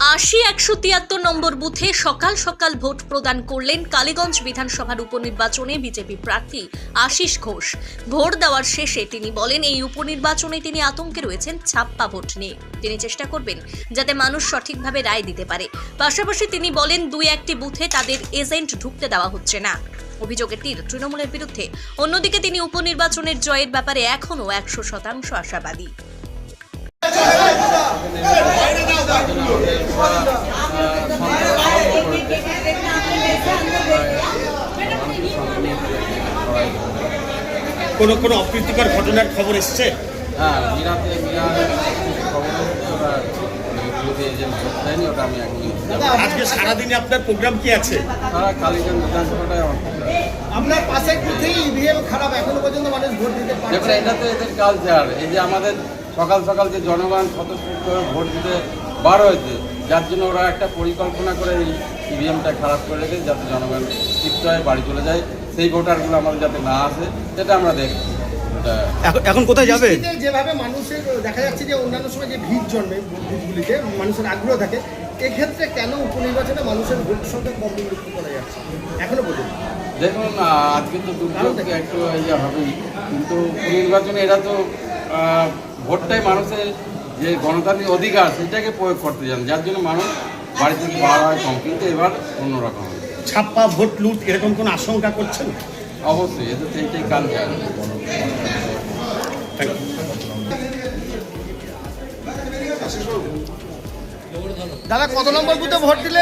আশি, একশো তিয়াত্তর নম্বর বুথে সকাল সকাল ভোট প্রদান করলেন কালীগঞ্জ বিধানসভার উপনির্বাচনে বিজেপি প্রার্থী আশিস ঘোষ। ভোট দেওয়ার শেষে তিনি বলেন, এই উপনির্বাচনে তিনি আতঙ্কে রয়েছেন, ছাপ্পা ভোট নিয়ে। তিনি চেষ্টা করবেন যাতে মানুষ সঠিকভাবে রায় দিতে পারে। পাশাপাশি তিনি বলেন, দুই একটি বুথে তাদের এজেন্ট ঢুকতে দেওয়া হচ্ছে না। অভিযোগের তীর তৃণমূলের বিরুদ্ধে। অন্যদিকে তিনি উপনির্বাচনের জয়ের ব্যাপারে এখনও একশো শতাংশ আশাবাদী। কোনো কোনো অপ্রীতিকর ঘটনার খবর এসছে? হ্যাঁ মিরাতে আজকে সারাদিনে আপনার প্রোগ্রাম কি আছে? আপনার পাশের বুথেই ইভিএম খারাপ এখনও পর্যন্ত মানুষ ভোট দিতে দেখুন পারছে এটা তো এদের কালচার এই যে আমাদের সকাল সকাল যে জনগণ স্বতঃস্ফূর্ত ভোট দিতে বার হয়েছে যার জন্য ওরা একটা পরিকল্পনা করে এই ইভিএমটা খারাপ করে রেখে যাতে জনগণ তৃপ্ত হয়ে বাড়ি চলে যায়। সেই ভোটারগুলো আমাদের যাতে না আসে সেটা আমরা এটা এখন এখন কোথায় যাবে? যেভাবে মানুষের দেখা যাচ্ছে যে অন্যান্য সময় যে ভিড় জন্মে বুথগুলিতে মানুষের আগ্রহ থাকে এক্ষেত্রে কেন উপনির্বাচনে মানুষের ভোট সংখ্যা কম লক্ষ্য করা যাচ্ছে? এখনও পর্যন্ত দেখুন আজকে তো দুর্যোগ একটু ইয়ে হবেই। কিন্তু উপনির্বাচনে এরা তো ভোটটাই মানুষের যে গণতান্ত্রিক অধিকার সেটাকে প্রয়োগ করতে যান যার জন্য মানুষ বাড়ি থেকে বার হয় কম। কিন্তু এবার অন্যরকম। হবে ছাপ্পা ভোট লুট এরকম কোনো আশঙ্কা করছেন? অবশ্যই সেইটাই কালচার দাদা কত নম্বর বুথে ভোট দিলে?